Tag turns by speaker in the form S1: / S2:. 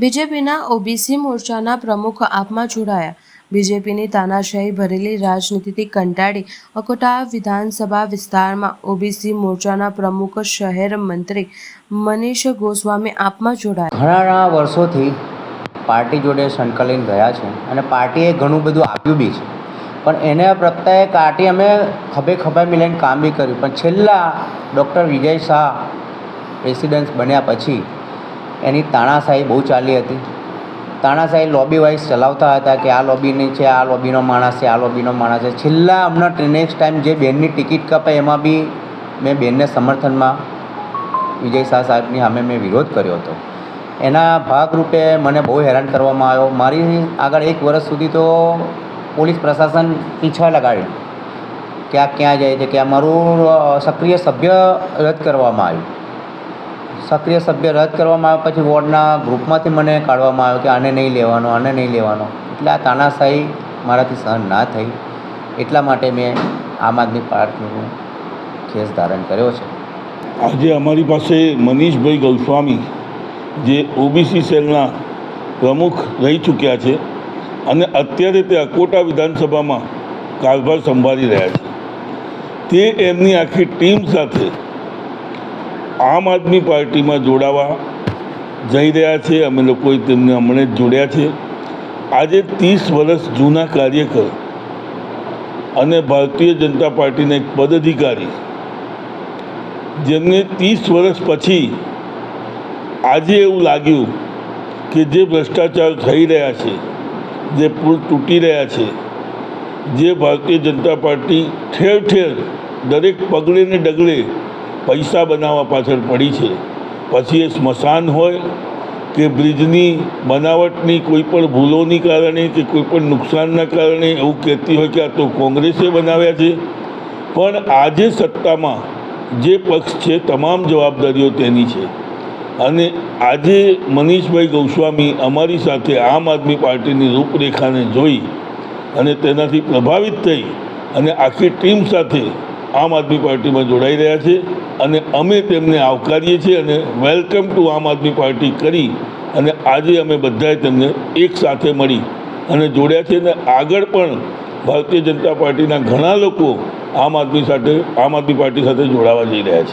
S1: બીજેપીના OBC મોરચાના પ્રમુખ આપમાં જોડાયા. બીજેપીની તાનાશાહી ભરેલી રાજનીતિથી કંટાળી અકોટા વિધાનસભા વિસ્તારમાં ઓબીસી મોરચાના પ્રમુખ શહેર મંત્રી મનીષ ગોસ્વામી આપમાં જોડાયા.
S2: ઘણા વર્ષોથી પાર્ટી જોડે સંકલિત રહ્યા છે અને પાર્ટીએ ઘણું બધું આપ્યું બી છે. પણ એને પ્રત્યે પાર્ટી અમે ખભે ખભે મિલાઈને કામ બી કર્યું. પણ છેલ્લા ડૉક્ટર વિજય શાહ પ્રેસિડેન્ટ બન્યા પછી એની તાણાશાહી બહુ ચાલી હતી. તાણાશાહી લોબી વાઇઝ ચલાવતા હતા કે આ લોબીની છે, આ લોબીનો માણસ છે, આ લોબીનો માણસ છે. છેલ્લા હમણાં નેક્સ્ટ ટાઈમ જે બેનની ટિકિટ કપાય એમાં બી મેં બેનને સમર્થનમાં વિજય શાહ સાહેબની સામે મેં વિરોધ કર્યો હતો. એના ભાગરૂપે મને બહુ હેરાન કરવામાં આવ્યો. મારી આગળ એક વર્ષ સુધી તો પોલીસ પ્રશાસન પીછા લગાડ્યું. કે આ ક્યાં જાય છે, કે આ મારું સક્રિય સભ્ય રદ કરવામાં આવ્યું. સક્રિય સભ્ય રદ કરવામાં આવ્યા પછી વોર્ડના ગ્રુપમાંથી મને કાઢવામાં આવ્યો કે આને નહીં લેવાનો, આને નહીં લેવાનો. એટલે આ તાનાશાહી મારાથી સહન ના થઈ. એટલા માટે મેં આમ આદમી પાર્ટીનું ખેસ ધારણ કર્યો છે.
S3: આજે અમારી પાસે મનીષભાઈ ગોસ્વામી, જે ઓબીસી સેલના પ્રમુખ રહી ચૂક્યા છે અને અત્યારે તે અકોટા વિધાનસભામાં કારભાર સંભાળી રહ્યા છે. તે એમની આખી ટીમ સાથે આમ આદમી પાર્ટીમાં જોડાવા જઈ રહ્યા છે. અમે લોકોએ તેમને હમણાં જ જોડ્યા છે. આજે ત્રીસ વર્ષ જૂના કાર્યકર અને ભારતીય જનતા પાર્ટીના એક પદાધિકારી, જેમને ત્રીસ વર્ષ પછી આજે એવું લાગ્યું કે જે ભ્રષ્ટાચાર થઈ રહ્યા છે, જે પુલ તૂટી રહ્યા છે, જે ભારતીય જનતા પાર્ટી ઠેર ઠેર દરેક પગલે ને ડગલે પૈસા બનાવવા પાછળ પડી છે. પછી એ સ્મશાન હોય કે બ્રિજની બનાવટની કોઈ પણ ભૂલોની કારણે કે કોઈ પણ નુકસાનના કારણે એવું કહેતી હોય કે આ તો કોંગ્રેસે બનાવ્યા છે. પણ આજે સત્તામાં જે પક્ષ છે તમામ જવાબદારીઓ તેની છે. અને આજે મનીષભાઈ ગોસ્વામી અમારી સાથે આમ આદમી પાર્ટીની રૂપરેખાને જોઈ અને તેનાથી પ્રભાવિત થઈ અને આખી ટીમ સાથે આમ આદમી પાર્ટીમાં જોડાઈ રહ્યા છે અને અમે તેમને આવકારીએ છીએ અને વેલકમ ટુ આમ આદમી પાર્ટી કરી અને આજે અમે બધાએ તેમને એક સાથે મળી અને જોડ્યા છે અને આગળ પણ ભારતીય જનતા પાર્ટીના ઘણા લોકો આમ આદમી સાથે, આમ આદમી પાર્ટી સાથે જોડાવા જઈ રહ્યા છે.